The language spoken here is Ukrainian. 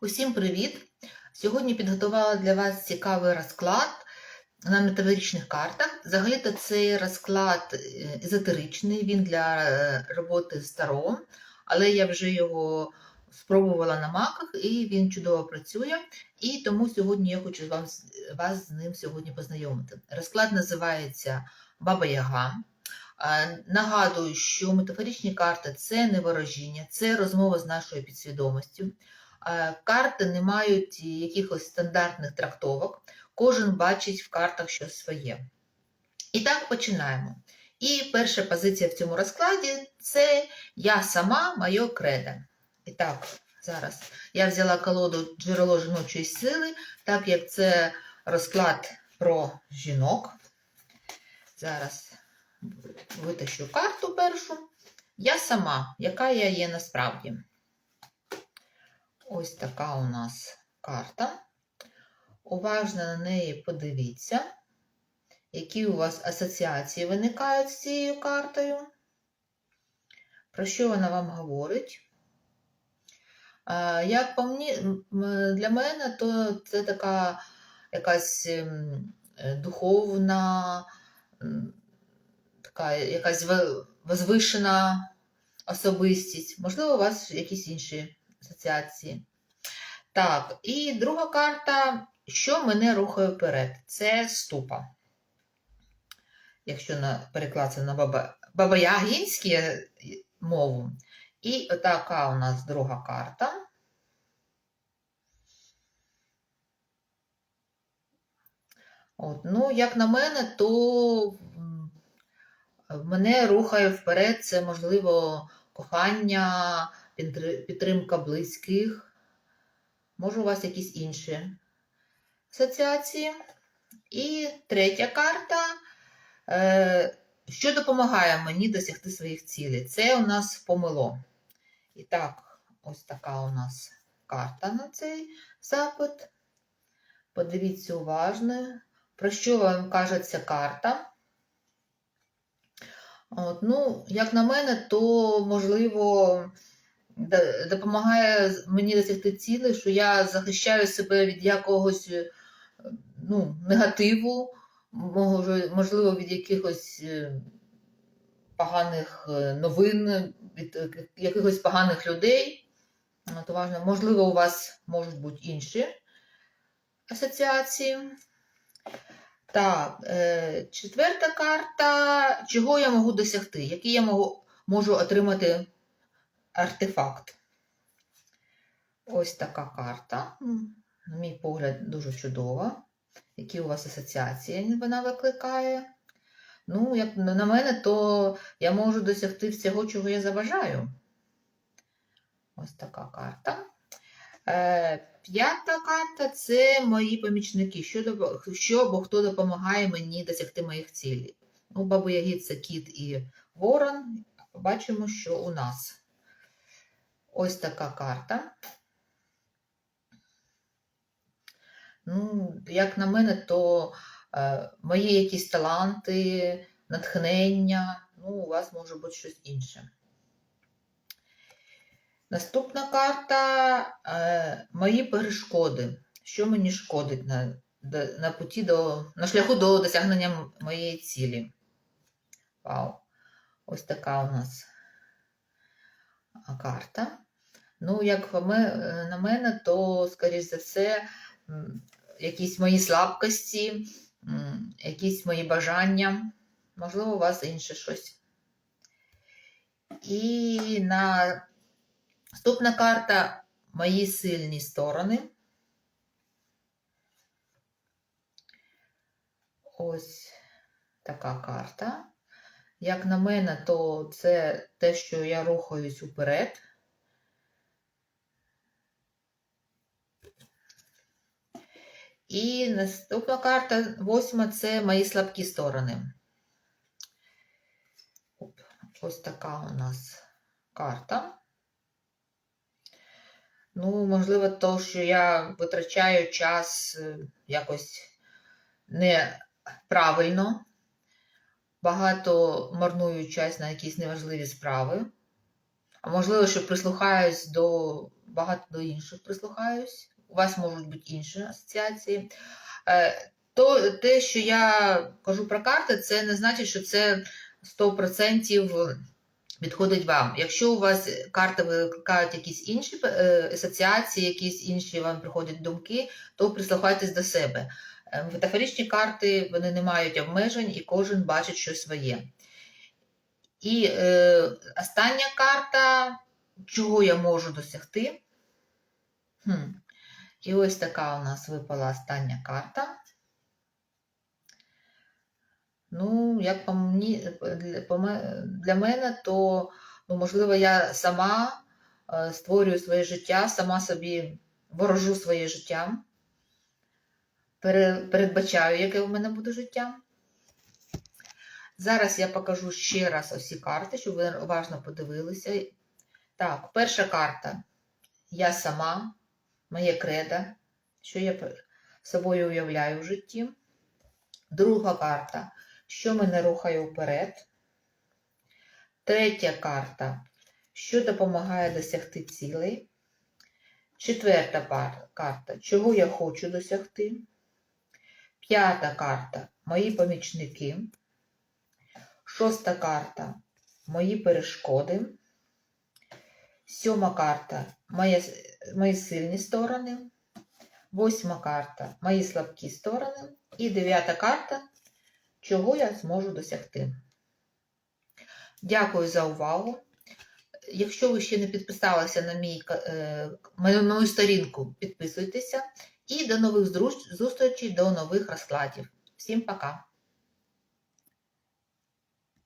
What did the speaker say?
Усім привіт! Сьогодні підготувала для вас цікавий розклад на метафоричних картах. Взагалі-то цей розклад е, езотеричний, він для е, роботи з таро, але я вже його спробувала на маках і він чудово працює. І тому сьогодні я хочу вам, вас з ним сьогодні познайомити. Розклад називається Баба Яга. Е, Нагадую, що метафоричні карти це не ворожіння, це розмова з нашою підсвідомістю. Е, Карти не мають якихось стандартних трактовок, кожен бачить в картах щось своє. І так починаємо. І перша позиція в цьому розкладі це я сама, моє кредо. І так, зараз я взяла колоду джерело жіночої сили, так як це розклад про жінок. Зараз витащу карту першу. Я сама, яка я є насправді. Ось така у нас карта. Уважно на неї подивіться, які у вас асоціації виникають з цією картою. Про що вона вам говорить? Як по мені, для мене, то це така якась ем, духовна, така якась возвишена особистість. Можливо, у вас якісь інші асоціації. Так, і друга карта, що мене рухає вперед? Це ступа. Якщо на, перекладати на баба, мову. І така у нас друга карта. От, ну, як на мене, то мене рухає вперед, це можливо кохання, підтримка близьких. Може, у вас якісь інші асоціації. І третя карта, е, що допомагає мені досягти своїх цілей. Це у нас помило. І так, ось така у нас карта на цей запит. Подивіться уважно, про що вам каже ця карта. От, ну, як на мене, то можливо допомагає мені досягти цілей, що я захищаю себе від якогось е, ну, негативу, можливо, від якихось е, поганих е, новин, від якихось поганих людей. От, уважно. Можливо, у вас можуть бути інші асоціації. Так, четверта карта. Чого я можу досягти? Який я можу отримати артефакт? Ось така карта. На мій погляд, дуже чудова. Які у вас асоціації вона викликає? Ну, як на мене, то я можу досягти всього, чого я заважаю. Ось така карта. Е, П'ята карта це мої помічники. Що, що або хто допомагає мені досягти моїх цілей. Ну, бабу Ягі це кіт і ворон. Бачимо, що у нас. Ось така карта. Ну, як на мене, то е, мої якісь таланти, натхнення, ну, у вас може бути щось інше. Наступна карта е, мої перешкоди. Що мені шкодить на, на путі до, на шляху до досягнення моєї цілі. Вау. Ось така у нас карта. Ну, як е, на мене, то, скоріш за все, якісь мої слабкості, якісь мої бажання. Можливо, у вас інше щось. І на Наступна карта мої сильні сторони. Ось така карта. Як на мене, то це те, що я рухаюсь уперед. І наступна карта, восьма, це мої слабкі сторони. Ось така у нас карта. Ну, можливо, то, що я витрачаю час е, якось неправильно, багато марную час на якісь неважливі справи. А можливо, що прислухаюсь до багато до інших прислухаюсь. У вас можуть бути інші асоціації. Е, То те, що я кажу про карти, це не значить, що це 100% підходить вам. Якщо у вас карти викликають якісь інші е, асоціації, якісь інші вам приходять думки, то прислухайтесь до себе. Е, Метафоричні карти вони не мають обмежень і кожен бачить щось своє. І е, остання карта, чого я можу досягти. Хм. І ось така у нас випала остання карта. Ну, як по мені, для, мене, то ну, можливо, я сама е, створюю своє життя, сама собі ворожу своє життя, передбачаю, яке в мене буде життя. Зараз я покажу ще раз усі карти, щоб ви уважно подивилися. Так, перша карта. Я сама, моє кредо, що я собою уявляю в житті. Друга карта, що мене рухає вперед. Третя карта, що допомагає досягти цілей. Четверта карта, чого я хочу досягти. П'ята карта мої помічники. Шоста карта мої перешкоди. Сьома карта мої, мої сильні сторони. Восьма карта мої слабкі сторони. І дев'ята карта чого я зможу досягти. Дякую за увагу. Якщо ви ще не підписалися на мій, е, мою, мою сторінку, підписуйтеся. І до нових зустрічей, до нових розкладів. Всім пока!